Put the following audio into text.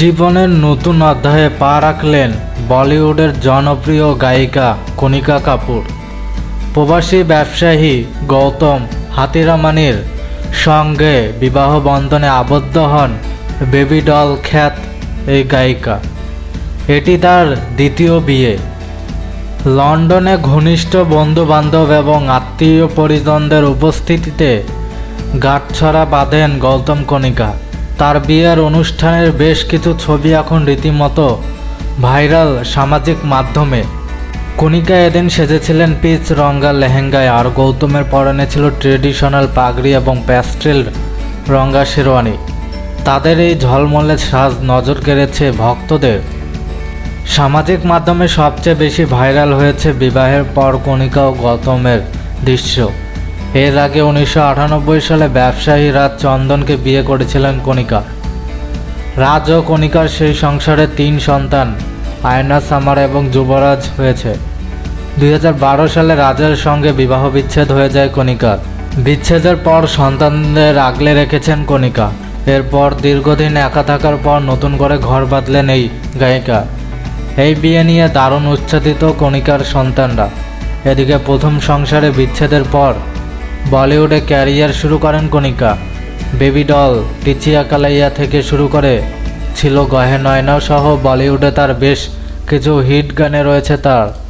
জীবনের নতুন অধ্যায়ে পা রাখলেন বলিউডের জনপ্রিয় গায়িকা কণিকা কাপুর। প্রবাসী ব্যবসায়ী গৌতম হাতিরামানির সঙ্গে বিবাহ বন্ধনে আবদ্ধ হন বেবি ডল খ্যাত এই গায়িকা। এটি তার দ্বিতীয় বিয়ে। লন্ডনে ঘনিষ্ঠ বন্ধু বান্ধব এবং আত্মীয় পরিজনদের উপস্থিতিতে গাঁটছড়া বাঁধেন গৌতম কণিকা। তার বিয়ের অনুষ্ঠানের বেশ কিছু ছবি এখন রীতিমতো ভাইরাল সামাজিক মাধ্যমে। কণিকা এদিন সেজেছিলেন পিচ, রঙ্গা, লেহেঙ্গায়, আর গৌতমের পরনে ছিল ট্রেডিশনাল পাগড়ি এবং প্যাস্টেল রঙ্গা শেরওয়ানি। তাদের এই ঝলমলে সাজ নজর কেড়েছে ভক্তদের। সামাজিক মাধ্যমে সবচেয়ে বেশি ভাইরাল হয়েছে বিবাহের পর কণিকা ও গৌতমের দৃশ্য। এর আগে উনিশশো আটানব্বই সালে ব্যবসায়ী রাজ চন্দনকে বিয়ে করেছিলেন কণিকা। রাজ ও কণিকার সেই সংসারে তিন সন্তান, আয়না সামার এবং যুবরাজ হয়েছে। দুই হাজার বারো সালে রাজের সঙ্গে বিবাহ বিচ্ছেদ হয়ে যায় কণিকার। বিচ্ছেদের পর সন্তানদের আগলে রেখেছেন কণিকা। এরপর দীর্ঘদিন একা থাকার পর নতুন করে ঘর বাঁধলেন এই গায়িকা। এই বিয়ে নিয়ে দারুণ উচ্ছ্বাসিত কণিকার সন্তানরা। এদিকে প্রথম সংসারে বিচ্ছেদের পর বলিউডে ক্যারিয়ার শুরু করেন কণিকা। বেবি ডল টিচিয়া কালাইয়া থেকে শুরু করে ছিল গহে নয়নাও সহ বলিউডে তার বেশ কিছু হিট গানে রয়েছে তার।